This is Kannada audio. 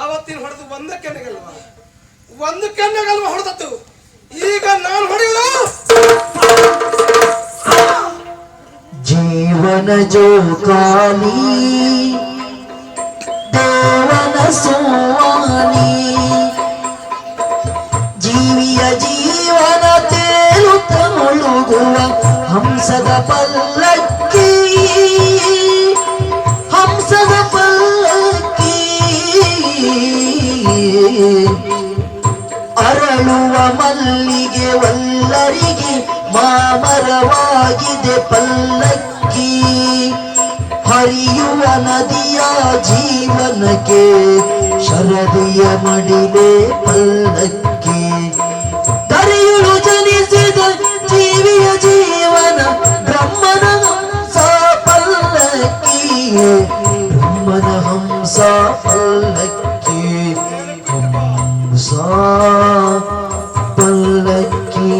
ಆವತ್ತಿನ ಹೊಡೆದು ಒಂದ ಕೆನ್ನೆಗಲ್ವ? ಒಂದು ಕೆನ್ನೆಗಲ್ವ ಹೊಡೆದತ್ತು ಈಗ ನಾನು ಹೊಡೆಯುವ ಜೀವನ ಜೋಕಾಲಿ, ದೇವನ ಸೋವಾನಿ, ಜೀವಿಯ ಜೀವನ ಪಲ್ಲಕ್ಕಿ ಹಂಸದ ಪಲ್ಲಕ್ಕಿ ಅರಳುವ ಮಲ್ಲಿಗೆ ಒಲ್ಲರಿಗೆ ಮಾಮರವಾಗಿದೆ ಪಲ್ಲಕ್ಕಿ. ಹರಿಯುವ ನದಿಯ ಜೀವನಕ್ಕೆ ಶರದಿಯ ಮಡಿಲೆ ಪಲ್ಲಕ್ಕಿ. ഹംസാ പല്ലക്കി ഹംസാ പല്ലക്കി